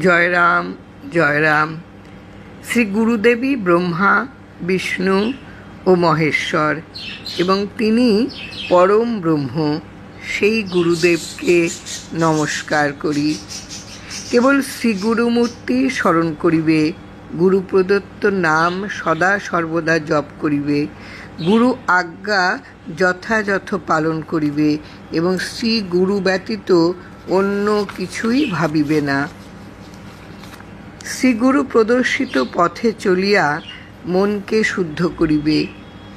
জয়রাম জয়রাম শ্রী গুরুদেবী ব্রহ্মা, বিষ্ণু ও মহেশ্বর এবং তিনি পরম ব্রহ্ম, সেই গুরুদেবকে নমস্কার করি। কেবল শ্রী গুরুমূর্তি স্মরণ করিবে, গুরু প্রদত্ত নাম সদা সর্বদা জপ করিবে, গুরু আজ্ঞা যথাযথ পালন করিবে এবং শ্রী গুরু ব্যতীত অন্য কিছুই ভাবিবে না। শ্রীগুরু প্রদর্শিত পথে চলিয়া মনকে শুদ্ধ করিবে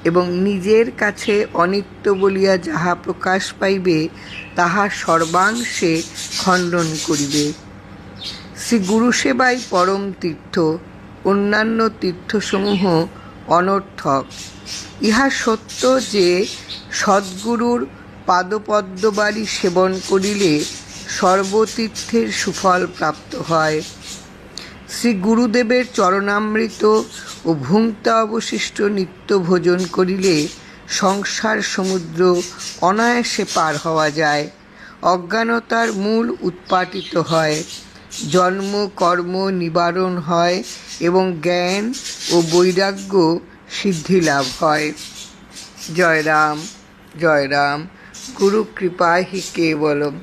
এবং নিজের কাছে অনিত্য বলিয়া যাহা প্রকাশ পাইবে, তাহা সর্বাংশে খণ্ডন করিবে। শ্রী গুরু সেবাই পরম তীর্থ, অন্যান্য তীর্থসমূহ অনর্থক। ইহা সত্য যে সদ্গুরুর পাদপদ্মবাড়ি সেবন করিলে সর্বতীর্থের সুফল প্রাপ্ত হয়। শ্রী গুরুদেবের চরণামৃত ও ভুংতা অবশিষ্ট নিত্য ভোজন করিলে সংসার সমুদ্র অনায়াসে পার হওয়া যায়, অজ্ঞানতার মূল উৎপাটিত হয়, জন্ম, কর্ম নিবারণ হয় এবং জ্ঞান ও বৈরাগ্য সিদ্ধি লাভ হয়। জয় রাম জয় রাম, গুরু কৃপাহি কেবলম।